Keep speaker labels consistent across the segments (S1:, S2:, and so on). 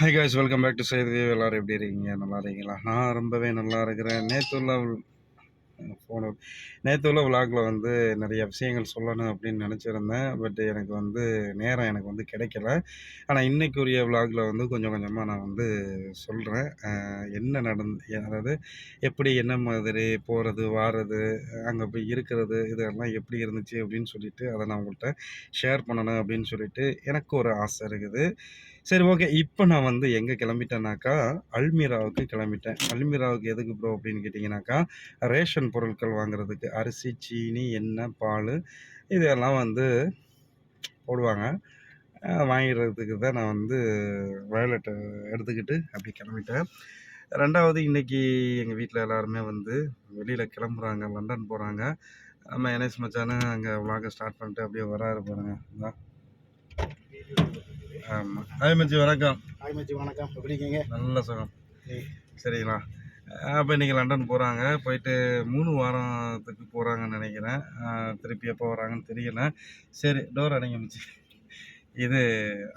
S1: High guys welcome back to Sethu எல்லோரும் எப்படி இருக்கீங்க நல்லா இருக்கீங்களா நான் ரொம்பவே நல்லா இருக்கிறேன் நேற்று உள்ள ஃபோனு நேற்று உள்ள விளாகில் வந்து நிறைய விஷயங்கள் சொல்லணும் அப்படின்னு நினச்சிருந்தேன் பட் எனக்கு வந்து நேரம் எனக்கு வந்து கிடைக்கல ஆனால் இன்றைக்குரிய விளாகில் வந்து கொஞ்சம் கொஞ்சமாக நான் வந்து சொல்கிறேன் என்ன நடந் அதாவது எப்படி என்ன மாதிரி போகிறது வாரது அங்கே போய் இருக்கிறது இதெல்லாம் எப்படி இருந்துச்சு அப்படின்னு சொல்லிட்டு அதை நான் உங்கள்கிட்ட ஷேர் பண்ணணும் அப்படின்னு சொல்லிட்டு எனக்கு ஒரு ஆசை இருக்குது சரி ஓகே இப்போ நான் வந்து எங்கே கிளம்பிட்டேனாக்கா அல்மீராவுக்கு கிளம்பிட்டேன் அல்மீராவுக்கு எதுக்கு ப்ரோ அப்படின்னு கேட்டிங்கனாக்கா ரேஷன் பொருட்கள் வாங்குறதுக்கு அரிசி சீனி எண்ணெய் பால் இதெல்லாம் வந்து போடுவாங்க வாங்கிறதுக்கு தான் நான் வந்து வயலட்டை எடுத்துக்கிட்டு அப்படி கிளம்பிட்டேன் ரெண்டாவது இன்றைக்கி எங்கள் வீட்டில் எல்லாருமே வந்து வெளியில் கிளம்புறாங்க லண்டன் போகிறாங்க நம்ம என்எஸ் மச்சானு அங்கே விளாக ஸ்டார்ட் பண்ணிட்டு அப்படியே வராரு பாருங்க ஆமாம் ஹாய்மச்சி வணக்கம்
S2: ஹாய்மச்சி வணக்கம் எப்படி இருக்கீங்க நல்ல
S1: சுகம் சரிங்களா அப்போ இன்றைக்கி லண்டன் போகிறாங்க போயிட்டு மூணு வாரத்துக்கு போகிறாங்கன்னு நினைக்கிறேன் திருப்பி எப்போ வராங்கன்னு தெரியல சரி டோர் அடங்கிமிச்சு இது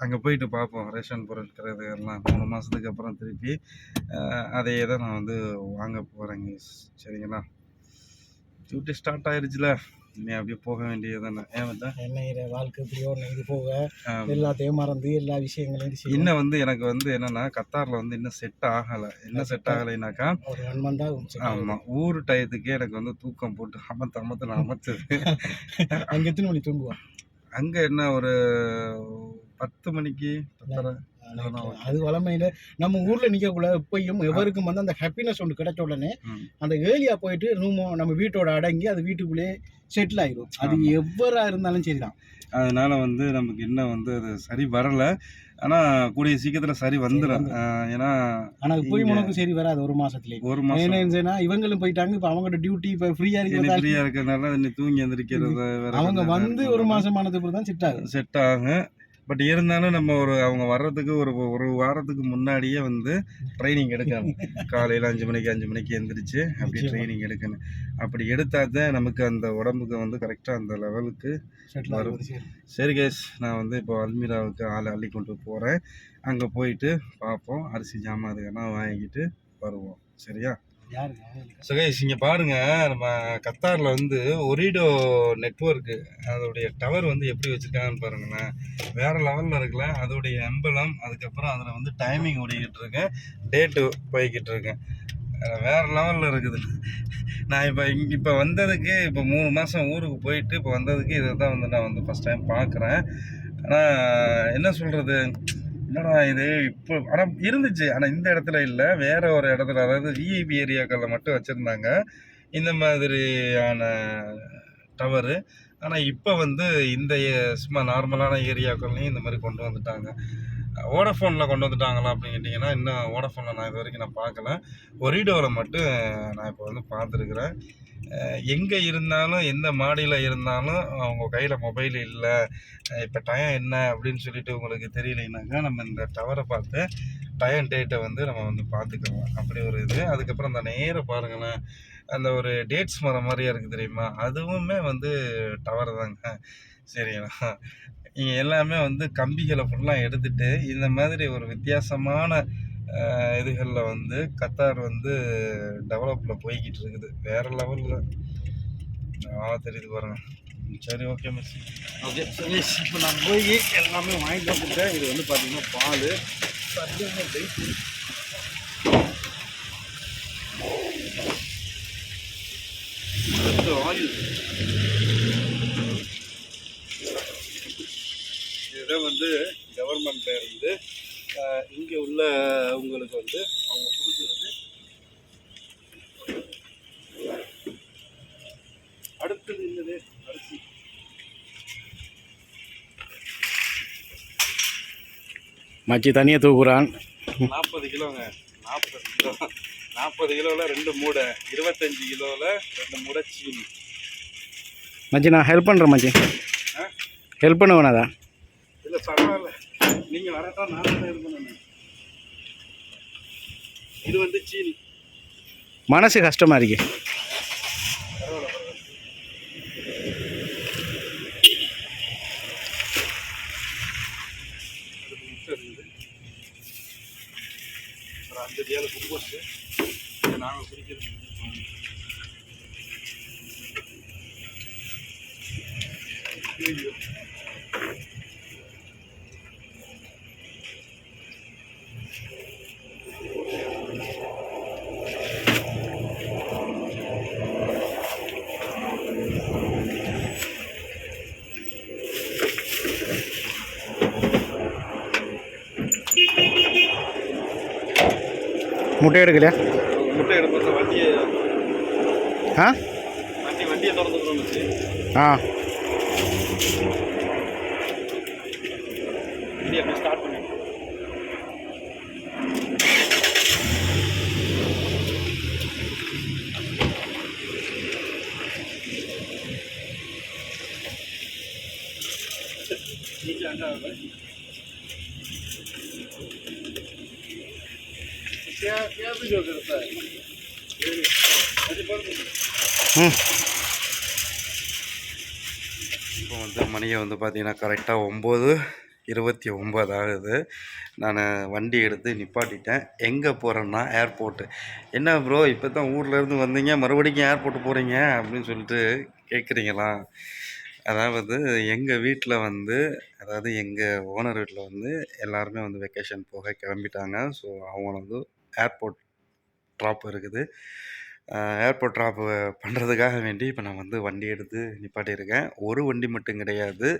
S1: அங்கே போயிட்டு பார்ப்போம் ரேஷன் பொருட்கிறது எல்லாம் மூணு மாதத்துக்கு அப்புறம் திருப்பி அதையே தான் நான் வந்து வாங்க போகிறேங்க சரிங்களா டியூட்டி ஸ்டார்ட் ஆயிடுச்சுல நீ அப்படியே போக வேண்டியது தானே
S2: ஏன் என்ன வாழ்க்கை இப்படியோ இது போக எல்லாத்தையும் மறந்து எல்லா
S1: விஷயங்களையும் இன்னும் வந்து எனக்கு வந்து என்னன்னா கத்தாரில் வந்து இன்னும் செட் ஆகலை என்ன
S2: செட் ஆகலைனாக்கா ஒரு ஒன் மந்த் ஆகும்
S1: ஆமாம் ஊர் டயத்துக்கே எனக்கு வந்து தூக்கம் போட்டு அமத்து அமத்து
S2: நான் அமர்த்தது அங்கே எத்தனை
S1: மணி தூங்குவான் அங்கே என்ன ஒரு பத்து மணிக்கு
S2: பத்தரை அது வளமையில நம்ம ஊர்ல நிக்கக்குள்ள எப்பயும் எவருக்கும் வந்து அந்த ஹாப்பினஸ் ஒன்று கிடைச்ச உடனே அந்த ஏலியா போயிட்டு ரூமோ நம்ம வீட்டோட அடங்கி அது வீட்டுக்குள்ளேயே செட்டில் ஆயிரும் அது எவ்வளா இருந்தாலும் சரிதான்
S1: அதனால வந்து நமக்கு என்ன வந்து அது சரி வரல ஆனா கூடிய சீக்கிரத்துல சரி வந்துடும்
S2: ஏன்னா ஆனா போய் உனக்கு சரி வராது ஒரு மாசத்துல ஒரு மாசம் என்ன இவங்களும் போயிட்டாங்க இப்ப அவங்க டியூட்டி இப்ப ஃப்ரீயா
S1: இருக்கிறது ஃப்ரீயா இருக்கிறதுனால தூங்கி எந்திரிக்கிறது
S2: அவங்க வந்து ஒரு மாசமானதுக்கு
S1: தான் செட் ஆகும் செட் ஆகும் பட் இருந்தாலும் நம்ம ஒரு அவங்க வர்றதுக்கு ஒரு ஒரு வாரத்துக்கு முன்னாடியே வந்து ட்ரைனிங் எடுக்கணும் காலையில் அஞ்சு மணிக்கு அஞ்சு மணிக்கு எந்திரிச்சு அப்படி ட்ரைனிங் எடுக்கணும் அப்படி எடுத்தால் தான் நமக்கு அந்த உடம்புக்கு வந்து கரெக்டாக அந்த லெவலுக்கு வரும் சரி கேஸ் நான் வந்து இப்போ அல்மீராவுக்கு ஆள் அள்ளி கொண்டு போகிறேன் அங்கே போயிட்டு பார்ப்போம் அரிசி ஜாமான் அதுக்கெல்லாம் வாங்கிட்டு வருவோம் சரியா சுகேஷ் இங்கே பாருங்கள் நம்ம கத்தாரில் வந்து ஒரிடோ நெட்ஒர்க்கு அதோடைய டவர் வந்து எப்படி வச்சுருக்காங்கன்னு பாருங்கண்ணா வேறு லெவலில் இருக்குல்ல அதோடைய எம்பளம் அதுக்கப்புறம் அதில் வந்து டைமிங் ஓடிக்கிட்டு இருக்கேன் டேட்டு போய்கிட்டு இருக்கேன் வேறு லெவலில் இருக்குது நான் இப்போ இங்கே இப்போ வந்ததுக்கு இப்போ மூணு மாதம் ஊருக்கு போயிட்டு இப்போ வந்ததுக்கு இதை தான் வந்து நான் வந்து ஃபஸ்ட் டைம் பார்க்குறேன் ஆனால் என்ன சொல்கிறது என்னடா இது இப்போ ஆனால் இருந்துச்சு ஆனால் இந்த இடத்துல இல்லை வேற ஒரு இடத்துல அதாவது விஐபி ஏரியாக்களில் மட்டும் வச்சுருந்தாங்க இந்த மாதிரியான டவரு ஆனால் இப்போ வந்து இந்த சும்மா நார்மலான ஏரியாக்கள்லையும் இந்த மாதிரி கொண்டு வந்துட்டாங்க ஓடஃபோனில் கொண்டு வந்துட்டாங்களா அப்படின்னு கேட்டிங்கன்னா இன்னும் ஓடஃபோனில் நான் இது வரைக்கும் நான் பார்க்கல ஒரிடோவில் மட்டும் நான் இப்போ வந்து பார்த்துருக்குறேன் எங்கே இருந்தாலும் எந்த மாடியில் இருந்தாலும் அவங்க கையில் மொபைல் இல்லை இப்போ டயம் என்ன அப்படின்னு சொல்லிட்டு உங்களுக்கு தெரியலைனாக்கா நம்ம இந்த டவரை பார்த்து டயம் டேட்டை வந்து நம்ம வந்து பார்த்துக்கலாம் அப்படி ஒரு இது அதுக்கப்புறம் அந்த நேரம் பாருங்களேன் அந்த ஒரு டேட்ஸ் மர மாதிரியா இருக்குது தெரியுமா அதுவுமே வந்து டவர் தாங்க சரிங்களா இங்கே எல்லாமே வந்து கம்பிகளை ஃபுல்லாக எடுத்துகிட்டு இந்த மாதிரி ஒரு வித்தியாசமான இதுகளில் வந்து கத்தார் வந்து டெவலப்பில் போய்கிட்டு இருக்குது வேறு லெவலில் நல்லா தெரியுது பாருங்கள் சரி ஓகே மிஸ் ஓகே சுரேஷ் இப்போ நான் போய் எல்லாமே வாங்கிட்டு வந்துட்டேன் இது வந்து பார்த்திங்கன்னா பால் சத்தியமாக வெயிட் ஆயில் இதை வந்து கவர்மெண்ட்டில் இருந்து இங்கே உள்ள உங்களுக்கு வந்து அவங்க கொடுக்குறது அடுத்தது என்னது அரிசி மச்சி தனியாக தூக்குறான் நாற்பது கிலோங்க நாற்பது கிலோ நாற்பது கிலோவில் ரெண்டு மூடை இருபத்தஞ்சி கிலோவில் ரெண்டு மூடை சீனி மச்சி நான் ஹெல்ப் பண்ணுறேன் மச்சி ஹெல்ப் பண்ணுவேன் அதான் இல்லை பரவாயில்ல நீங்கள் வரட்டா நான் இருக்கணும் இது வந்து சீனி மனசு கஷ்டமாக இருக்கு മുട്ട എടുക്കില്ല ആ ആ இப்போ வந்து மணியை வந்து பார்த்திங்கன்னா கரெக்டாக ஒம்பது இருபத்தி ஒம்பது ஆகுது நான் வண்டி எடுத்து நிப்பாட்டிட்டேன் எங்கே போகிறேன்னா ஏர்போர்ட்டு என்ன ப்ரோ இப்போ தான் ஊர்லேருந்து வந்தீங்க மறுபடிக்கும் ஏர்போர்ட்டு போகிறீங்க அப்படின்னு சொல்லிட்டு கேட்குறீங்களா அதாவது எங்கள் வீட்டில் வந்து அதாவது எங்கள் ஓனர் வீட்டில் வந்து எல்லாருமே வந்து வெக்கேஷன் போக கிளம்பிட்டாங்க ஸோ அவங்கள வந்து ஏர்போர்ட் ட்ராப் இருக்குது ஏர்போர்ட் ட்ராப் பண்ணுறதுக்காக வேண்டி இப்போ நான் வந்து வண்டி எடுத்து நிப்பாட்டியிருக்கேன் ஒரு வண்டி மட்டும் கிடையாது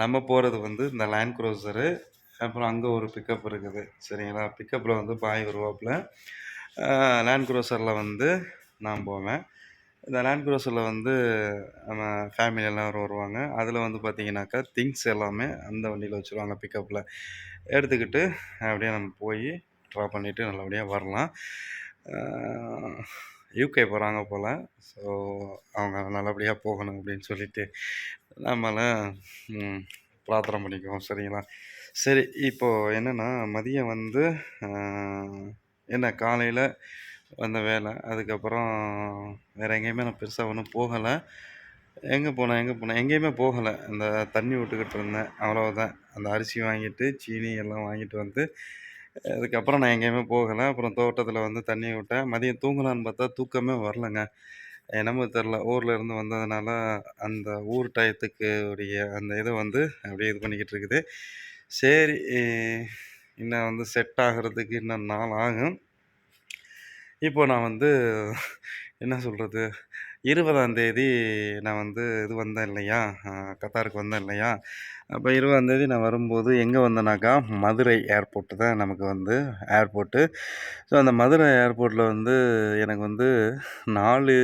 S1: நம்ம போகிறது வந்து இந்த லேண்ட் க்ரோசரு அப்புறம் அங்கே ஒரு பிக்கப் இருக்குது சரிங்களா பிக்கப்பில் வந்து பாய் வருவாப்பில் லேண்ட் க்ரோசரில் வந்து நான் போவேன் இந்த லேண்ட் க்ரோஸரில் வந்து நம்ம ஃபேமிலி எல்லோரும் வருவாங்க அதில் வந்து பார்த்திங்கனாக்கா திங்ஸ் எல்லாமே அந்த வண்டியில் வச்சுருவாங்க பிக்கப்பில் எடுத்துக்கிட்டு அப்படியே நம்ம போய் ட்ரா பண்ணிவிட்டு நல்லபடியாக வரலாம் யூகே போகிறாங்க போல் ஸோ அவங்க நல்லபடியாக போகணும் அப்படின்னு சொல்லிட்டு நம்மளை பிரார்த்தனை பண்ணிக்குவோம் சரிங்களா சரி இப்போது என்னென்னா மதியம் வந்து என்ன காலையில் வந்த வேலை அதுக்கப்புறம் வேறு எங்கேயுமே நான் பெருசாக ஒன்றும் போகலை எங்கே போனேன் எங்கே போனேன் எங்கேயுமே போகலை அந்த தண்ணி விட்டுக்கிட்டு இருந்தேன் அவ்வளோதான் அந்த அரிசி வாங்கிட்டு சீனி எல்லாம் வாங்கிட்டு வந்து அதுக்கப்புறம் நான் எங்கேயுமே போகலை அப்புறம் தோட்டத்தில் வந்து தண்ணி விட்டேன் மதியம் தூங்கலான்னு பார்த்தா தூக்கமே வரலைங்க என்னமோ தெரில ஊரில் இருந்து வந்ததுனால அந்த ஊர் டயத்துக்கு உடைய அந்த இதை வந்து அப்படியே இது பண்ணிக்கிட்டு இருக்குது சரி இன்னும் வந்து செட் ஆகிறதுக்கு இன்னும் நாள் ஆகும் இப்போ நான் வந்து என்ன சொல்கிறது இருபதாம் தேதி நான் வந்து இது வந்தேன் இல்லையா கத்தாருக்கு வந்தேன் இல்லையா அப்போ இருபதாந்தேதி நான் வரும்போது எங்கே வந்தேனாக்கா மதுரை ஏர்போர்ட்டு தான் நமக்கு வந்து ஏர்போர்ட்டு ஸோ அந்த மதுரை ஏர்போர்ட்டில் வந்து எனக்கு வந்து நாலு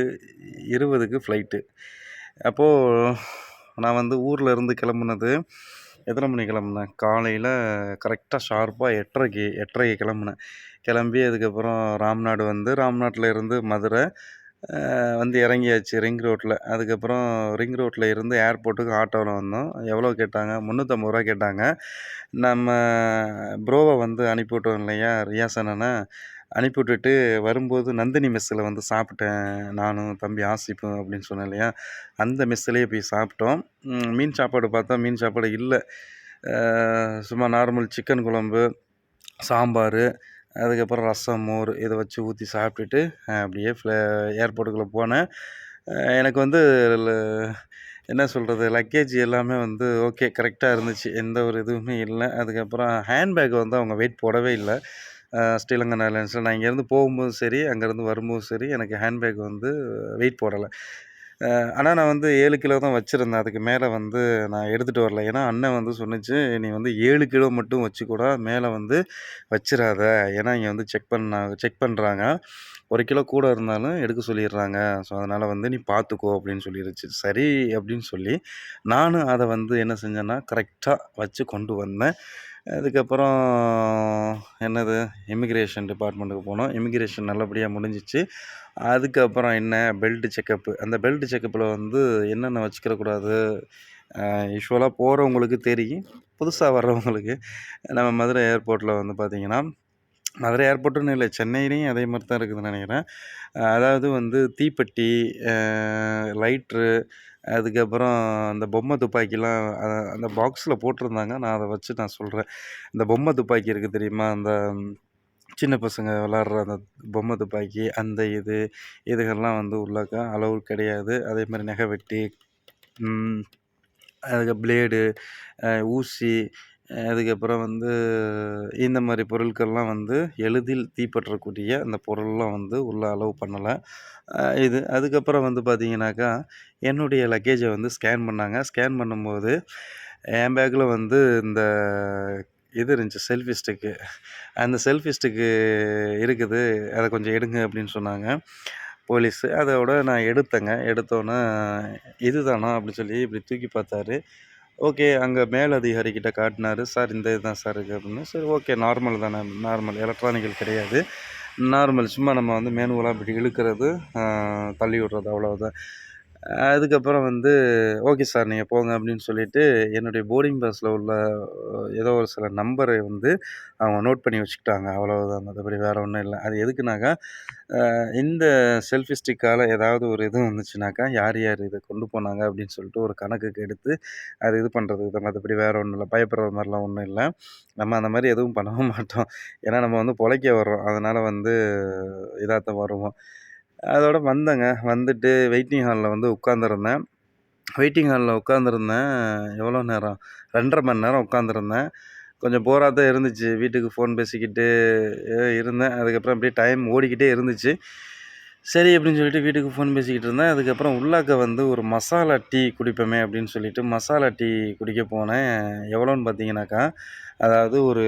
S1: இருபதுக்கு ஃப்ளைட்டு அப்போது நான் வந்து ஊரில் இருந்து கிளம்புனது எத்தனை மணி கிளம்புனேன் காலையில் கரெக்டாக ஷார்ப்பாக எட்டரைக்கு எட்டரைக்கு கிளம்புனேன் கிளம்பி அதுக்கப்புறம் ராம்நாடு வந்து ராம்நாட்டில் இருந்து மதுரை வந்து இறங்கியாச்சு ரிங் ரோட்டில் அதுக்கப்புறம் ரிங் ரோட்டில் இருந்து ஏர்போர்ட்டுக்கு ஆட்டோவில் வந்தோம் எவ்வளோ கேட்டாங்க முந்நூற்றம்பது ரூபா கேட்டாங்க நம்ம ப்ரோவை வந்து அனுப்பிவிட்டோம் இல்லையா ரியாஸ் அண்ணனை அனுப்பிவிட்டுட்டு வரும்போது நந்தினி மெஸ்ஸில் வந்து சாப்பிட்டேன் நானும் தம்பி ஆசிப்பும் அப்படின்னு சொன்னேன் இல்லையா அந்த மெஸ்ஸிலேயே போய் சாப்பிட்டோம் மீன் சாப்பாடு பார்த்தா மீன் சாப்பாடு இல்லை சும்மா நார்மல் சிக்கன் குழம்பு சாம்பார் அதுக்கப்புறம் ரசம் மோர் இதை வச்சு ஊற்றி சாப்பிட்டுட்டு அப்படியே ஃப்ளே ஏர்போர்ட்டுக்குள்ளே போனேன் எனக்கு வந்து என்ன சொல்கிறது லக்கேஜ் எல்லாமே வந்து ஓகே கரெக்டாக இருந்துச்சு எந்த ஒரு இதுவுமே இல்லை அதுக்கப்புறம் ஹேண்ட்பேக் வந்து அவங்க வெயிட் போடவே இல்லை ஸ்ரீலங்கா ஏர்லைன்ஸில் நான் இங்கேருந்து போகும்போதும் சரி அங்கேருந்து வரும்போதும் சரி எனக்கு ஹேண்ட்பேக் வந்து வெயிட் போடலை ஆனால் நான் வந்து ஏழு கிலோ தான் வச்சுருந்தேன் அதுக்கு மேலே வந்து நான் எடுத்துகிட்டு வரல ஏன்னா அண்ணன் வந்து சொன்னிச்சு நீ வந்து ஏழு கிலோ மட்டும் வச்சு கூட மேலே வந்து வச்சிடாத ஏன்னா இங்கே வந்து செக் பண்ண செக் பண்ணுறாங்க ஒரு கிலோ கூட இருந்தாலும் எடுக்க சொல்லிடுறாங்க ஸோ அதனால் வந்து நீ பார்த்துக்கோ அப்படின்னு சொல்லிடுச்சு சரி அப்படின்னு சொல்லி நானும் அதை வந்து என்ன செஞ்சேன்னா கரெக்டாக வச்சு கொண்டு வந்தேன் அதுக்கப்புறம் என்னது இமிக்ரேஷன் டிபார்ட்மெண்ட்டுக்கு போனோம் இமிக்ரேஷன் நல்லபடியாக முடிஞ்சிச்சு அதுக்கப்புறம் என்ன பெல்ட்டு செக்கப்பு அந்த பெல்ட்டு செக்கப்பில் வந்து என்னென்ன வச்சுக்கிறக்கூடாது யூஷுவலாக போகிறவங்களுக்கு தெரியும் புதுசாக வர்றவங்களுக்கு நம்ம மதுரை ஏர்போர்ட்டில் வந்து பார்த்திங்கன்னா மதுரை ஏர்போர்ட்டுன்னு இல்லை சென்னையிலையும் அதே மாதிரி தான் இருக்குதுன்னு நினைக்கிறேன் அதாவது வந்து தீப்பெட்டி லைட்ரு அதுக்கப்புறம் அந்த பொம்மை துப்பாக்கிலாம் அந்த பாக்ஸில் போட்டிருந்தாங்க நான் அதை வச்சு நான் சொல்கிறேன் இந்த பொம்மை துப்பாக்கி இருக்குது தெரியுமா அந்த சின்ன பசங்க விளாட்ற அந்த பொம்மை துப்பாக்கி அந்த இது இதுகள்லாம் வந்து உள்ளாக்க அளவு கிடையாது அதே மாதிரி நெகை வெட்டி அதுக்கு பிளேடு ஊசி அதுக்கப்புறம் வந்து இந்த மாதிரி பொருட்கள்லாம் வந்து எளிதில் தீப்பற்றக்கூடிய அந்த பொருள்லாம் வந்து உள்ளே அலோவ் பண்ணலை இது அதுக்கப்புறம் வந்து பார்த்தீங்கன்னாக்கா என்னுடைய லக்கேஜை வந்து ஸ்கேன் பண்ணாங்க ஸ்கேன் பண்ணும்போது என் பேக்கில் வந்து இந்த இது இருந்துச்சு செல்ஃபி ஸ்டிக்கு அந்த செல்ஃபி ஸ்டிக்கு இருக்குது அதை கொஞ்சம் எடுங்க அப்படின்னு சொன்னாங்க போலீஸு அதோட நான் எடுத்தேங்க எடுத்தோன்னே இது தானா அப்படின்னு சொல்லி இப்படி தூக்கி பார்த்தாரு ஓகே அங்கே மேலதிகாரிக்கிட்ட காட்டினார் சார் இந்த இதுதான் சார் இருக்குது அப்படின்னு சரி ஓகே நார்மல் தானே நார்மல் எலக்ட்ரானிக்கல் கிடையாது நார்மல் சும்மா நம்ம வந்து மேனுவலாக இப்படி இழுக்கிறது தள்ளி விடுறது அவ்வளோதான் அதுக்கப்புறம் வந்து ஓகே சார் நீங்கள் போங்க அப்படின்னு சொல்லிவிட்டு என்னுடைய போர்டிங் பாஸில் உள்ள ஏதோ ஒரு சில நம்பரை வந்து அவங்க நோட் பண்ணி வச்சுக்கிட்டாங்க அவ்வளோதான் மற்றபடி வேறு ஒன்றும் இல்லை அது எதுக்குனாக்கா இந்த செல்ஃபி ஸ்டிக்கால் ஏதாவது ஒரு இது வந்துச்சுனாக்கா யார் யார் இதை கொண்டு போனாங்க அப்படின்னு சொல்லிட்டு ஒரு கணக்குக்கு எடுத்து அது இது பண்ணுறதுக்கு தான் மற்றபடி வேறு ஒன்றும் இல்லை பயப்படுற மாதிரிலாம் ஒன்றும் இல்லை நம்ம அந்த மாதிரி எதுவும் பண்ணவும் மாட்டோம் ஏன்னா நம்ம வந்து பொழைக்க வர்றோம் அதனால் வந்து இதாகத்தான் வருவோம் அதோட வந்தேங்க வந்துட்டு வெயிட்டிங் ஹாலில் வந்து உட்காந்துருந்தேன் வெயிட்டிங் ஹாலில் உட்காந்துருந்தேன் எவ்வளோ நேரம் ரெண்டரை மணி நேரம் உட்காந்துருந்தேன் கொஞ்சம் போராக தான் இருந்துச்சு வீட்டுக்கு ஃபோன் பேசிக்கிட்டு இருந்தேன் அதுக்கப்புறம் அப்படியே டைம் ஓடிக்கிட்டே இருந்துச்சு சரி அப்படின்னு சொல்லிட்டு வீட்டுக்கு ஃபோன் பேசிக்கிட்டு இருந்தேன் அதுக்கப்புறம் உள்ளாக்க வந்து ஒரு மசாலா டீ குடிப்போமே அப்படின்னு சொல்லிட்டு மசாலா டீ குடிக்க போனேன் எவ்வளோன்னு பார்த்தீங்கன்னாக்கா அதாவது ஒரு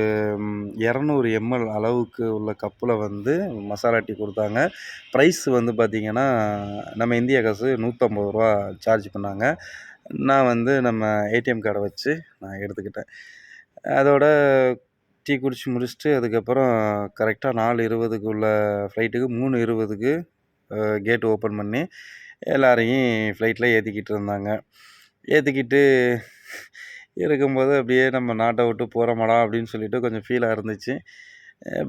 S1: இரநூறு எம்எல் அளவுக்கு உள்ள கப்பில் வந்து மசாலா டீ கொடுத்தாங்க ப்ரைஸ் வந்து பார்த்திங்கன்னா நம்ம இந்திய காசு நூற்றம்பது ரூபா சார்ஜ் பண்ணாங்க நான் வந்து நம்ம ஏடிஎம் கார்டை வச்சு நான் எடுத்துக்கிட்டேன் அதோட டீ குடித்து முடிச்சுட்டு அதுக்கப்புறம் கரெக்டாக நாலு இருபதுக்கு உள்ள ஃப்ளைட்டுக்கு மூணு இருபதுக்கு கேட்டு ஓப்பன் பண்ணி எல்லாரையும் ஃப்ளைட்டில் ஏற்றிக்கிட்டு இருந்தாங்க ஏற்றிக்கிட்டு இருக்கும்போது அப்படியே நம்ம நாட்டை விட்டு போகிறோமாடா அப்படின்னு சொல்லிட்டு கொஞ்சம் ஃபீலாக இருந்துச்சு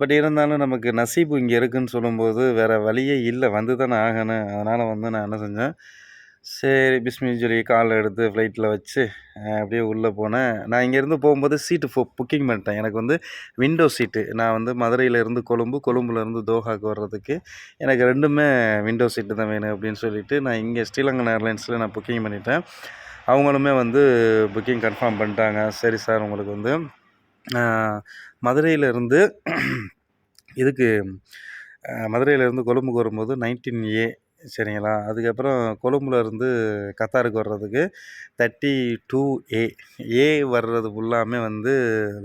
S1: பட் இருந்தாலும் நமக்கு நசீப்பு இங்கே இருக்குதுன்னு சொல்லும்போது வேறு வழியே இல்லை வந்து தானே ஆகணும் அதனால் வந்து நான் என்ன செஞ்சேன் சரி பிஸ்மின்னு சொல்லி காலில் எடுத்து ஃப்ளைட்டில் வச்சு அப்படியே உள்ளே போனேன் நான் இங்கேருந்து போகும்போது சீட்டு ஃபோ புக்கிங் பண்ணிட்டேன் எனக்கு வந்து விண்டோ சீட்டு நான் வந்து மதுரையிலேருந்து கொழும்பு கொழும்புலேருந்து தோஹாக்கு வர்றதுக்கு எனக்கு ரெண்டுமே விண்டோ சீட்டு தான் வேணும் அப்படின்னு சொல்லிவிட்டு நான் இங்கே ஸ்ரீலங்கன் ஏர்லைன்ஸில் நான் புக்கிங் பண்ணிட்டேன் அவங்களுமே வந்து புக்கிங் கன்ஃபார்ம் பண்ணிட்டாங்க சரி சார் உங்களுக்கு வந்து மதுரையிலேருந்து இதுக்கு மதுரையிலேருந்து கொழும்புக்கு வரும்போது நைன்டீன் ஏ சரிங்களா அதுக்கப்புறம் கொழும்புலேருந்து கத்தாருக்கு வர்றதுக்கு தேர்ட்டி டூ ஏ ஏ வர்றது ஃபுல்லாமே வந்து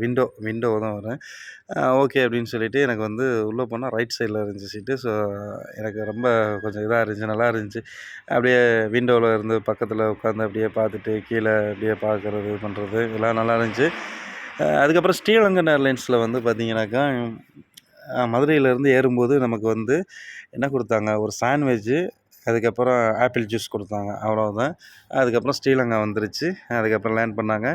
S1: விண்டோ விண்டோ தான் வரும் ஓகே அப்படின்னு சொல்லிவிட்டு எனக்கு வந்து உள்ளே போனால் ரைட் சைடில் இருந்துச்சு சீட்டு ஸோ எனக்கு ரொம்ப கொஞ்சம் இதாக இருந்துச்சு நல்லா இருந்துச்சு அப்படியே விண்டோவில் இருந்து பக்கத்தில் உட்காந்து அப்படியே பார்த்துட்டு கீழே அப்படியே பார்க்குறது பண்ணுறது எல்லாம் நல்லா இருந்துச்சு அதுக்கப்புறம் ஸ்ரீலங்கன் ஏர்லைன்ஸில் வந்து பார்த்திங்கனாக்கா மதுரையிலேருந்து ஏறும்போது நமக்கு வந்து என்ன கொடுத்தாங்க ஒரு சாண்ட்விட்சு அதுக்கப்புறம் ஆப்பிள் ஜூஸ் கொடுத்தாங்க அவ்வளோதான் அதுக்கப்புறம் ஸ்ரீலங்கா வந்துருச்சு அதுக்கப்புறம் லேண்ட் பண்ணாங்க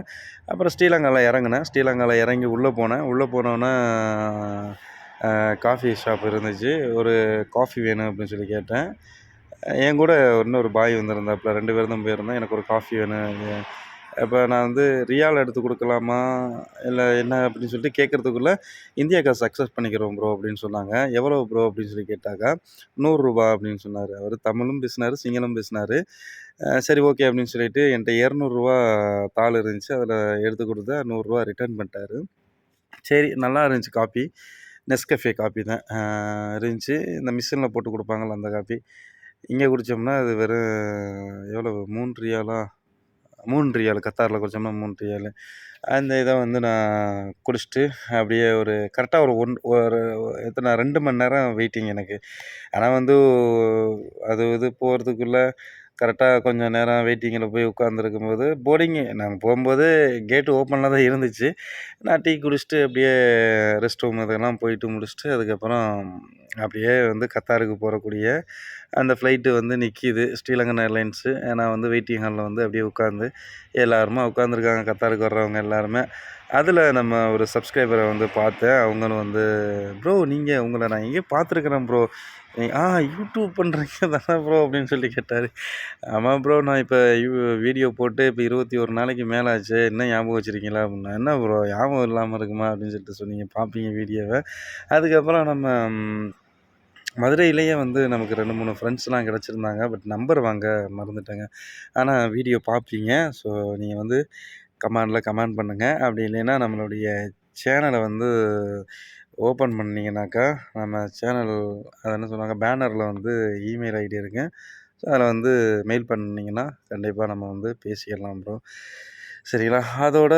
S1: அப்புறம் ஸ்ரீலங்காவில் இறங்கினேன் ஸ்ரீலங்காவில் இறங்கி உள்ளே போனேன் உள்ளே போனோன்னா காஃபி ஷாப் இருந்துச்சு ஒரு காஃபி வேணும் அப்படின்னு சொல்லி கேட்டேன் என் கூட இன்னொரு பாய் வந்திருந்தாப்புல ரெண்டு பேர் தான் போயிருந்தேன் எனக்கு ஒரு காஃபி வேணும் இப்போ நான் வந்து ரியால் எடுத்து கொடுக்கலாமா இல்லை என்ன அப்படின்னு சொல்லிட்டு கேட்குறதுக்குள்ளே இந்தியாக்கா சக்ஸஸ் பண்ணிக்கிறோம் ப்ரோ அப்படின்னு சொன்னாங்க எவ்வளோ ப்ரோ அப்படின்னு சொல்லி கேட்டாக்கா நூறுரூபா அப்படின்னு சொன்னார் அவர் தமிழும் பேசினார் சிங்களும் பேசினார் சரி ஓகே அப்படின்னு சொல்லிட்டு என்கிட்ட இரநூறுவா தாள் இருந்துச்சு அதில் எடுத்து கொடுத்தா நூறுரூவா ரிட்டர்ன் பண்ணிட்டாரு சரி நல்லா இருந்துச்சு காப்பி நெஸ்கஃபே காப்பி தான் இருந்துச்சு இந்த மிஷினில் போட்டு கொடுப்பாங்கள்ல அந்த காப்பி இங்கே குடித்தோம்னா அது வெறும் எவ்வளோ மூன்று ரியாலாக மூன்று ரியால் கத்தாரில் குடித்தோம்னா மூன்று ஏழு அந்த இதை வந்து நான் குடிச்சிட்டு அப்படியே ஒரு கரெக்டாக ஒரு ஒன் ஒரு எத்தனை ரெண்டு மணி நேரம் வெயிட்டிங் எனக்கு ஆனால் வந்து அது இது போகிறதுக்குள்ளே கரெக்டாக கொஞ்சம் நேரம் வெயிட்டிங்கில் போய் உட்காந்துருக்கும் போது போர்டிங்கு நாங்கள் போகும்போது கேட்டு ஓப்பனில் தான் இருந்துச்சு நான் டீ குடிச்சிட்டு அப்படியே ரெஸ்ட் ரூம் இதெல்லாம் போயிட்டு முடிச்சுட்டு அதுக்கப்புறம் அப்படியே வந்து கத்தாருக்கு போகக்கூடிய அந்த ஃப்ளைட்டு வந்து நிற்கிது ஸ்ரீலங்கன் ஏர்லைன்ஸு நான் வந்து வெயிட்டிங் ஹாலில் வந்து அப்படியே உட்காந்து எல்லாருமே உட்காந்துருக்காங்க கத்தாருக்கு வர்றவங்க எல்லாருமே அதில் நம்ம ஒரு சப்ஸ்கிரைபரை வந்து பார்த்தேன் அவங்களும் வந்து ப்ரோ நீங்கள் உங்களை நான் எங்கேயோ பார்த்துருக்குறேன் ப்ரோ ஆ யூடியூப் பண்ணுறீங்க தானே ப்ரோ அப்படின்னு சொல்லி கேட்டார் ஆமாம் ப்ரோ நான் இப்போ வீடியோ போட்டு இப்போ இருபத்தி ஒரு நாளைக்கு மேலே ஆச்சு என்ன ஞாபகம் வச்சுருக்கீங்களா அப்படின்னா என்ன ப்ரோ ஞாபகம் இல்லாமல் இருக்குமா அப்படின்னு சொல்லிட்டு சொன்னீங்க பார்ப்பீங்க வீடியோவை அதுக்கப்புறம் நம்ம மதுரையிலேயே வந்து நமக்கு ரெண்டு மூணு ஃப்ரெண்ட்ஸ்லாம் கிடச்சிருந்தாங்க பட் நம்பர் வாங்க மறந்துட்டேங்க ஆனால் வீடியோ பார்ப்பீங்க ஸோ நீங்கள் வந்து கமாண்டில் கமெண்ட் பண்ணுங்கள் அப்படி இல்லைன்னா நம்மளுடைய சேனலை வந்து ஓப்பன் பண்ணிங்கனாக்கா நம்ம சேனல் அது என்ன சொல்லுவாங்க பேனரில் வந்து இமெயில் ஐடி இருக்குது ஸோ அதில் வந்து மெயில் பண்ணிங்கன்னா கண்டிப்பாக நம்ம வந்து பேசிக்கலாம் ப்ரோ சரிங்களா அதோட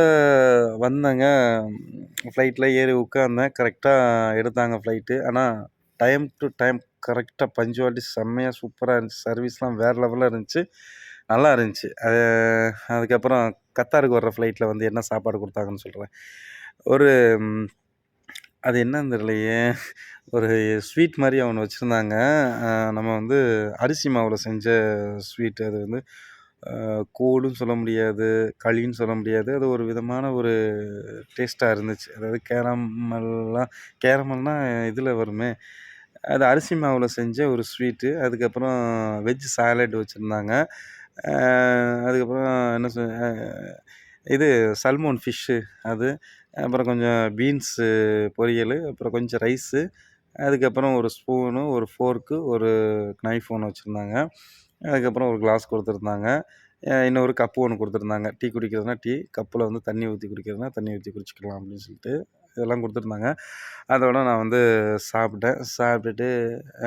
S1: வந்தேங்க ஃப்ளைட்டில் ஏறி உட்காந்தேன் கரெக்டாக எடுத்தாங்க ஃப்ளைட்டு ஆனால் டைம் டு டைம் கரெக்டாக பஞ்சுவாலிட்டி செம்மையாக சூப்பராக இருந்துச்சு சர்வீஸ்லாம் வேறு லெவலில் இருந்துச்சு நல்லா இருந்துச்சு அது அதுக்கப்புறம் கத்தாருக்கு வர்ற ஃப்ளைட்டில் வந்து என்ன சாப்பாடு கொடுத்தாங்கன்னு சொல்கிறேன் ஒரு அது என்னன்னு தெரியலையே ஒரு ஸ்வீட் மாதிரி ஒன்று வச்சுருந்தாங்க நம்ம வந்து அரிசி மாவில் செஞ்ச ஸ்வீட் அது வந்து கோடுன்னு சொல்ல முடியாது களின்னு சொல்ல முடியாது அது ஒரு விதமான ஒரு டேஸ்ட்டாக இருந்துச்சு அதாவது கேரமல்லாம் கேரமல்னால் இதில் வருமே அது அரிசி மாவில் செஞ்ச ஒரு ஸ்வீட்டு அதுக்கப்புறம் வெஜ் சாலட் வச்சுருந்தாங்க அதுக்கப்புறம் என்ன சொல் இது சல்மோன் ஃபிஷ்ஷு அது அப்புறம் கொஞ்சம் பீன்ஸு பொரியல் அப்புறம் கொஞ்சம் ரைஸு அதுக்கப்புறம் ஒரு ஸ்பூனு ஒரு ஃபோர்க்கு ஒரு நைஃப் ஒன்று வச்சுருந்தாங்க அதுக்கப்புறம் ஒரு கிளாஸ் கொடுத்துருந்தாங்க இன்னொரு கப்பு ஒன்று கொடுத்துருந்தாங்க டீ குடிக்கிறதுனா டீ கப்பில் வந்து தண்ணி ஊற்றி குடிக்கிறதுனா தண்ணி ஊற்றி குடிச்சிக்கலாம் அப்படின்னு சொல்லிட்டு இதெல்லாம் கொடுத்துருந்தாங்க அதோட நான் வந்து சாப்பிட்டேன் சாப்பிட்டுட்டு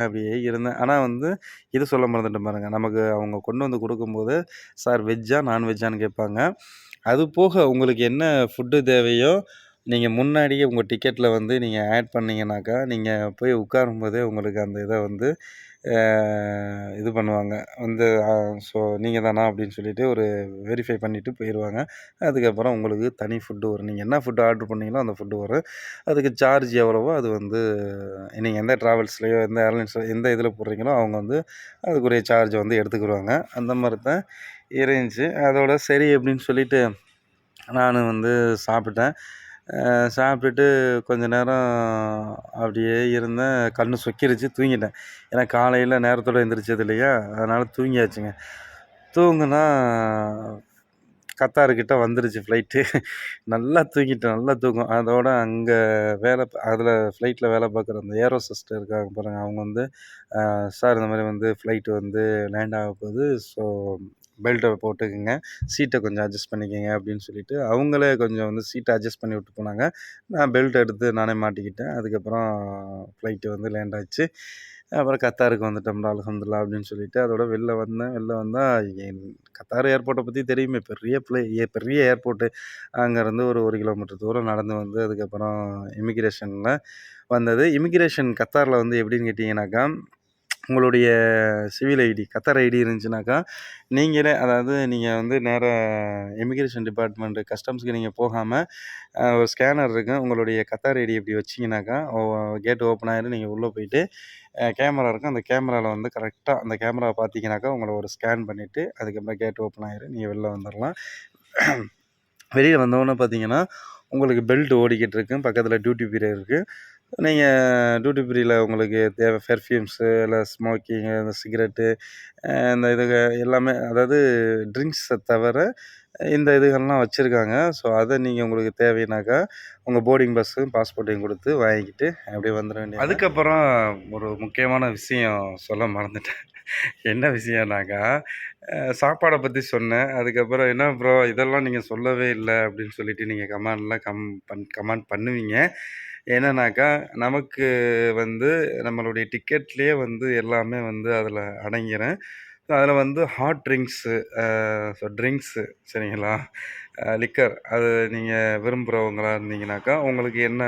S1: அப்படியே இருந்தேன் ஆனால் வந்து இது சொல்ல மறந்துட்டு பாருங்கள் நமக்கு அவங்க கொண்டு வந்து கொடுக்கும்போது சார் வெஜ்ஜா நான்வெஜ்ஜான்னு கேட்பாங்க அது போக உங்களுக்கு என்ன ஃபுட்டு தேவையோ நீங்கள் முன்னாடியே உங்கள் டிக்கெட்டில் வந்து நீங்கள் ஆட் பண்ணிங்கனாக்கா நீங்கள் போய் உட்காரும்போதே உங்களுக்கு அந்த இதை வந்து இது பண்ணுவாங்க வந்து ஸோ நீங்கள் தானா அப்படின்னு சொல்லிட்டு ஒரு வெரிஃபை பண்ணிவிட்டு போயிடுவாங்க அதுக்கப்புறம் உங்களுக்கு தனி ஃபுட்டு வரும் நீங்கள் என்ன ஃபுட்டு ஆர்டர் பண்ணீங்களோ அந்த ஃபுட்டு வரும் அதுக்கு சார்ஜ் எவ்வளவோ அது வந்து நீங்கள் எந்த ட்ராவல்ஸ்லையோ எந்த ஏர்லைன்ஸ்லையோ எந்த இதில் போடுறீங்களோ அவங்க வந்து அதுக்குரிய சார்ஜை வந்து எடுத்துக்கிடுவாங்க அந்த மாதிரி தான் இருந்துச்சு அதோட சரி அப்படின்னு சொல்லிட்டு நான் வந்து சாப்பிட்டேன் சாப்பிட்டுட்டு கொஞ்ச நேரம் அப்படியே இருந்தேன் கண்ணு சொக்கிருச்சு தூங்கிட்டேன் ஏன்னா காலையில் நேரத்தோடு எழுந்திரிச்சது இல்லையா அதனால் தூங்கியாச்சுங்க தூங்குனா கத்தாருக்கிட்ட வந்துருச்சு ஃப்ளைட்டு நல்லா தூங்கிட்டேன் நல்லா தூங்கும் அதோட அங்கே வேலை அதில் ஃப்ளைட்டில் வேலை பார்க்குற அந்த ஏரோ சிஸ்டர் இருக்காங்க பாருங்கள் அவங்க வந்து சார் இந்த மாதிரி வந்து ஃப்ளைட்டு வந்து லேண்ட் ஆக போகுது ஸோ பெல்ட்டை போட்டுக்கோங்க சீட்டை கொஞ்சம் அட்ஜஸ்ட் பண்ணிக்கோங்க அப்படின்னு சொல்லிவிட்டு அவங்களே கொஞ்சம் வந்து சீட்டை அட்ஜஸ்ட் பண்ணி விட்டு போனாங்க நான் பெல்ட் எடுத்து நானே மாட்டிக்கிட்டேன் அதுக்கப்புறம் ஃப்ளைட்டு வந்து லேண்ட் ஆச்சு அப்புறம் கத்தாருக்கு வந்துட்டோம்டா அலகம்துல்லா அப்படின்னு சொல்லிட்டு அதோட வெளில வந்தேன் வெளில வந்தால் என் கத்தார் ஏர்போர்ட்டை பற்றி தெரியுமே பெரிய பிளே பெரிய ஏர்போர்ட்டு அங்கேருந்து ஒரு ஒரு கிலோமீட்டர் தூரம் நடந்து வந்து அதுக்கப்புறம் இமிக்ரேஷனில் வந்தது இமிக்ரேஷன் கத்தாரில் வந்து எப்படின்னு கேட்டிங்கனாக்கா உங்களுடைய சிவில் ஐடி கத்தர் ஐடி இருந்துச்சுனாக்கா நீங்களே அதாவது நீங்கள் வந்து நேராக இமிக்ரேஷன் டிபார்ட்மெண்ட்டு கஸ்டம்ஸ்க்கு நீங்கள் போகாமல் ஒரு ஸ்கேனர் இருக்குது உங்களுடைய கத்தார் ஐடி இப்படி வச்சிங்கனாக்கா கேட் ஓப்பன் ஆகிடும் நீங்கள் உள்ளே போயிட்டு கேமரா இருக்கும் அந்த கேமராவில் வந்து கரெக்டாக அந்த கேமராவை பார்த்தீங்கனாக்கா உங்களை ஒரு ஸ்கேன் பண்ணிவிட்டு அதுக்கப்புறம் கேட் ஓப்பன் ஆகிடும் நீங்கள் வெளில வந்துடலாம் வெளியில் வந்தவொன்னே பார்த்தீங்கன்னா உங்களுக்கு பெல்ட் ஓடிக்கிட்டு இருக்கும் பக்கத்தில் டியூட்டி பீரியட் இருக்குது நீங்கள் டியூட்டி ஃப்ரீயில் உங்களுக்கு தேவை பெர்ஃப்யூம்ஸு இல்லை ஸ்மோக்கிங்கு இந்த சிகரெட்டு இந்த இதுக எல்லாமே அதாவது ட்ரிங்க்ஸை தவிர இந்த இதுகள்லாம் வச்சுருக்காங்க ஸோ அதை நீங்கள் உங்களுக்கு தேவைனாக்கா உங்கள் போர்டிங் பஸ்ஸு பாஸ்போர்ட்டையும் கொடுத்து வாங்கிக்கிட்டு அப்படியே வந்துட வேண்டிய அதுக்கப்புறம் ஒரு முக்கியமான விஷயம் சொல்ல மறந்துட்டேன் என்ன விஷயம்னாக்கா சாப்பாடை பற்றி சொன்னேன் அதுக்கப்புறம் என்ன ப்ரோ இதெல்லாம் நீங்கள் சொல்லவே இல்லை அப்படின்னு சொல்லிவிட்டு நீங்கள் கமாண்ட்லாம் கம் பண் கமெண்ட் பண்ணுவீங்க என்னென்னாக்கா நமக்கு வந்து நம்மளுடைய டிக்கெட்லேயே வந்து எல்லாமே வந்து அதில் அடங்கிறேன் ஸோ அதில் வந்து ஹாட் ட்ரிங்க்ஸு ஸோ ட்ரிங்க்ஸு சரிங்களா லிக்கர் அது நீங்கள் விரும்புகிறவங்களா இருந்தீங்கனாக்கா உங்களுக்கு என்ன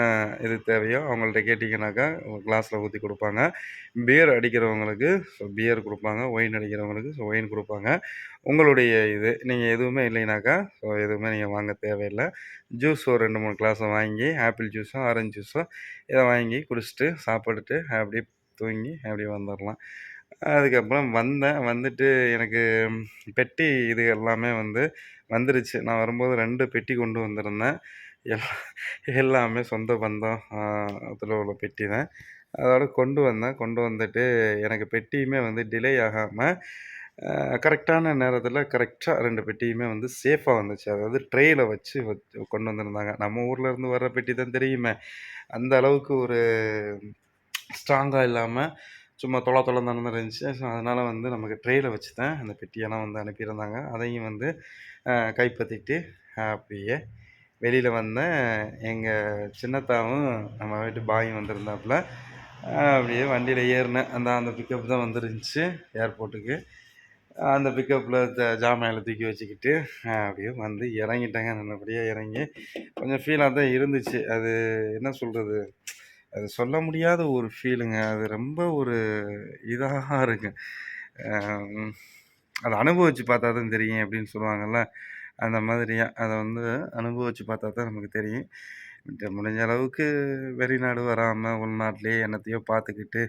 S1: இது தேவையோ அவங்கள்ட்ட கேட்டிங்கனாக்கா கிளாஸில் ஊற்றி கொடுப்பாங்க பியர் அடிக்கிறவங்களுக்கு ஸோ பியர் கொடுப்பாங்க ஒயின் அடிக்கிறவங்களுக்கு ஸோ ஒயின் கொடுப்பாங்க உங்களுடைய இது நீங்கள் எதுவுமே இல்லைனாக்கா ஸோ எதுவுமே நீங்கள் வாங்க தேவையில்லை ஜூஸ் ஒரு ரெண்டு மூணு கிளாஸும் வாங்கி ஆப்பிள் ஜூஸோ ஆரஞ்சு ஜூஸோ இதை வாங்கி குடிச்சிட்டு சாப்பிட்டுட்டு அப்படியே தூங்கி அப்படியே வந்துடலாம் அதுக்கப்புறம் வந்தேன் வந்துட்டு எனக்கு பெட்டி இது எல்லாமே வந்து வந்துருச்சு நான் வரும்போது ரெண்டு பெட்டி கொண்டு வந்திருந்தேன் எல்லாமே சொந்த பந்தம் அதில் உள்ள பெட்டி தான் அதோட கொண்டு வந்தேன் கொண்டு வந்துட்டு எனக்கு பெட்டியுமே வந்து டிலே ஆகாமல் கரெக்டான நேரத்தில் கரெக்டாக ரெண்டு பெட்டியுமே வந்து சேஃபாக வந்துச்சு அதாவது ட்ரெயில வச்சு வச்சு கொண்டு வந்திருந்தாங்க நம்ம ஊரில் இருந்து வர்ற பெட்டி தான் தெரியுமே அந்த அளவுக்கு ஒரு ஸ்ட்ராங்காக இல்லாமல் சும்மா தொலை தொலை தானே இருந்துச்சு ஸோ அதனால் வந்து நமக்கு ட்ரேயில் வச்சு தான் அந்த பெட்டியெல்லாம் வந்து அனுப்பியிருந்தாங்க அதையும் வந்து கைப்பற்றிட்டு அப்படியே வெளியில் வந்தேன் எங்கள் சின்னத்தாவும் நம்ம வீட்டு பாயும் வந்திருந்தாப்புல அப்படியே வண்டியில் ஏறினேன் அந்த அந்த பிக்கப் தான் வந்துருந்துச்சு ஏர்போர்ட்டுக்கு அந்த பிக்கப்பில் ஜாமாயில் தூக்கி வச்சுக்கிட்டு அப்படியே வந்து இறங்கிட்டேங்க நல்லபடியாக இறங்கி கொஞ்சம் ஃபீலாக தான் இருந்துச்சு அது என்ன சொல்கிறது அது சொல்ல முடியாத ஒரு ஃபீலுங்க அது ரொம்ப ஒரு இதாக இருக்கும் அதை அனுபவித்து பார்த்தா தான் தெரியும் அப்படின்னு சொல்லுவாங்கள்ல அந்த மாதிரியாக அதை வந்து அனுபவித்து பார்த்தா தான் நமக்கு தெரியும் இந்த முடிஞ்ச அளவுக்கு வெளிநாடு வராமல் உள்நாட்டிலே என்னத்தையோ பார்த்துக்கிட்டு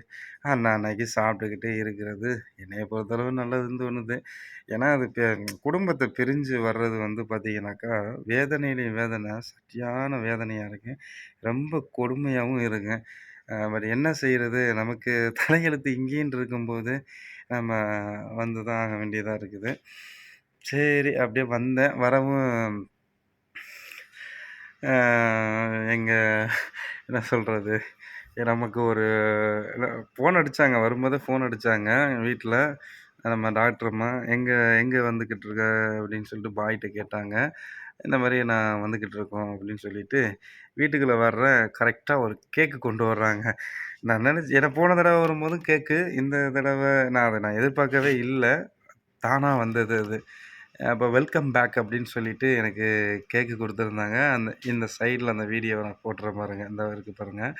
S1: அண்ணா அன்னைக்கு சாப்பிட்டுக்கிட்டே இருக்கிறது என்னையை பொறுத்தளவு நல்லதுன்னு தோணுது ஏன்னா அது குடும்பத்தை பிரிஞ்சு வர்றது வந்து பார்த்திங்கனாக்கா வேதனையிலையும் வேதனை சட்டியான வேதனையாக இருக்கும் ரொம்ப கொடுமையாகவும் இருக்குங்க பட் என்ன செய்கிறது நமக்கு தலையெழுத்து இங்கேன்னு இருக்கும்போது நம்ம வந்து தான் ஆக வேண்டியதாக இருக்குது சரி அப்படியே வந்தேன் வரவும் எங்கள் என்ன சொல்கிறது நமக்கு ஒரு ஃபோன் அடித்தாங்க வரும்போதே ஃபோன் அடித்தாங்க வீட்டில் நம்ம டாக்டர் அம்மா எங்கே எங்கே வந்துக்கிட்டு இருக்க அப்படின்னு சொல்லிட்டு பாய்கிட்ட கேட்டாங்க இந்த மாதிரி நான் வந்துக்கிட்டு இருக்கோம் அப்படின்னு சொல்லிட்டு வீட்டுக்குள்ளே வர்ற கரெக்டாக ஒரு கேக்கு கொண்டு வர்றாங்க நான் நினச்சி ஏன்னா போன தடவை வரும்போதும் கேக்கு இந்த தடவை நான் அதை நான் எதிர்பார்க்கவே இல்லை தானாக வந்தது அது அப்போ வெல்கம் பேக் அப்படின்னு சொல்லிட்டு எனக்கு கேக்கு கொடுத்துருந்தாங்க அந்த இந்த சைடில் அந்த வீடியோவை நான் போட்டுற பாருங்கள் இந்த இருக்குது பாருங்கள்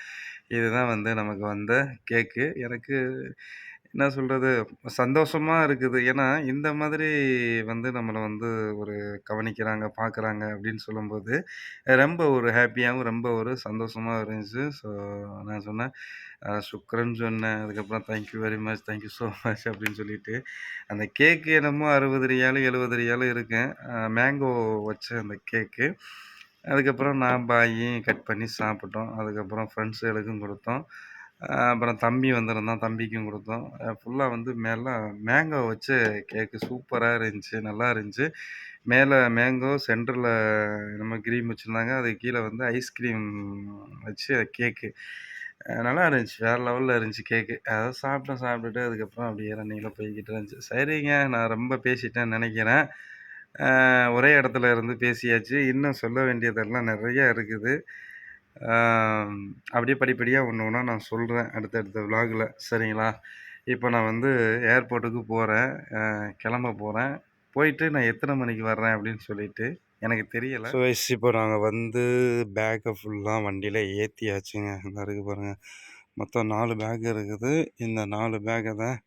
S1: இதுதான் வந்து நமக்கு வந்த கேக்கு எனக்கு என்ன சொல்றது? சந்தோஷமா இருக்குது. ஏன்னா, இந்த மாதிரி வந்து நம்மளை வந்து ஒரு கவனிக்கிறாங்க, பார்க்குறாங்க அப்படின்னு சொல்லும்போது, ரொம்ப ஒரு ஹாப்பியாகவும் ரொம்ப ஒரு சந்தோஷமா இருந்துச்சு. ஸோ, நான் சொன்னேன், அ சொன்னேன். அதுக்கப்புறம் "thank you very much, thank you so much" அப்படின்னு சொல்லிட்டு, அந்த கேக்கு என்னமோ அறுபது ரியாலும் எழுபது ரியாலும் இருக்கும். மேங்கோ வச்ச அந்த கேக்கு. அதுக்கப்புறம் நான் பாயும் கட் பண்ணி சாப்பிட்டோம். அதுக்கப்புறம் ஃப்ரெண்ட்ஸுகளுக்கும் கொடுத்தோம் அப்புறம் தம்பி வந்திருந்தான் தம்பிக்கும் கொடுத்தோம் ஃபுல்லாக வந்து மேலே மேங்கோ வச்சு கேக்கு சூப்பராக இருந்துச்சு நல்லா இருந்துச்சு மேலே மேங்கோ சென்டரில் நம்ம கிரீம் வச்சுருந்தாங்க அது கீழே வந்து ஐஸ்கிரீம் வச்சு கேக்கு நல்லா இருந்துச்சு வேறு லெவலில் இருந்துச்சு கேக்கு அதை சாப்பிட்டேன் சாப்பிட்டுட்டு அதுக்கப்புறம் அப்படியே ரன்னிங்கில் போய்கிட்டு இருந்துச்சு சரிங்க நான் ரொம்ப பேசிட்டேன்னு நினைக்கிறேன் ஒரே இடத்துல இருந்து பேசியாச்சு இன்னும் சொல்ல வேண்டியதெல்லாம் நிறையா இருக்குது அப்படியே படிப்படியாக ஒன்று ஒன்றா நான் சொல்கிறேன் அடுத்தடுத்த விலாகில் சரிங்களா இப்போ நான் வந்து ஏர்போர்ட்டுக்கு போகிறேன் கிளம்ப போகிறேன் போயிட்டு நான் எத்தனை மணிக்கு வர்றேன் அப்படின்னு சொல்லிட்டு எனக்கு தெரியலை ஸோ எஸ் இப்போ நாங்கள் வந்து பேக்கை ஃபுல்லாக வண்டியில் ஏற்றியாச்சுங்க இந்த இருக்குது பாருங்கள் மொத்தம் நாலு பேக் இருக்குது இந்த நாலு பேக்கை தான்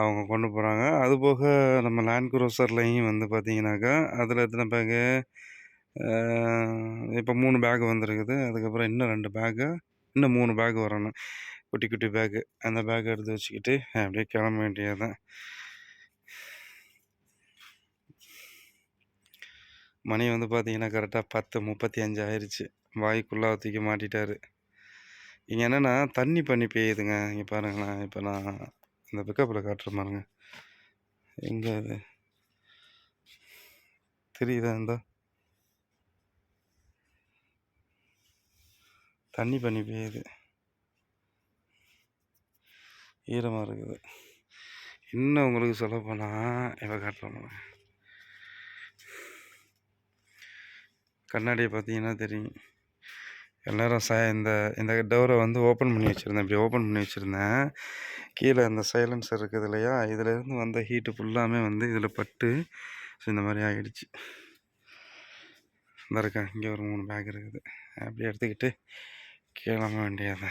S1: அவங்க கொண்டு போகிறாங்க அதுபோக நம்ம லேண்ட் குரோசர்லேயும் வந்து பார்த்திங்கனாக்கா அதில் எத்தனை பேக்கு இப்போ மூணு பேக் வந்திருக்குது அதுக்கப்புறம் இன்னும் ரெண்டு பேக்கு இன்னும் மூணு பேக் வரணும் குட்டி குட்டி பேக்கு அந்த பேக்கை எடுத்து வச்சுக்கிட்டு அப்படியே கிளம்ப வேண்டியது மணி வந்து பார்த்தீங்கன்னா கரெக்டாக பத்து முப்பத்தி அஞ்சு ஆயிடுச்சு வாய்க்குள்ளே தூக்கி மாட்டிட்டாரு இங்கே என்னென்னா தண்ணி பண்ணி பெய்யுதுங்க இங்கே பாருங்களேன் இப்போ நான் இந்த பிக்கப்பில் காட்டுற பாருங்க எங்கே அது தெரியுதா இருந்தால் தண்ணி பண்ணி பெய்யுது ஈரமாக இருக்குது இன்னும் உங்களுக்கு சொல்லப்போனால் இப்போ காட்டுறோம் கண்ணாடியை பார்த்தீங்கன்னா தெரியும் எல்லோரும் ச இந்த இந்த டோரை வந்து ஓப்பன் பண்ணி வச்சுருந்தேன் இப்படி ஓப்பன் பண்ணி வச்சுருந்தேன் கீழே அந்த சைலன்ஸ் இருக்குது இல்லையா இதிலேருந்து வந்த ஹீட்டு ஃபுல்லாமே வந்து இதில் பட்டு ஸோ இந்த மாதிரி ஆகிடுச்சு இந்த இருக்கேன் இங்கே ஒரு மூணு பேக் இருக்குது அப்படியே எடுத்துக்கிட்டு കിളമ്പ് വണ്ടിയാണ്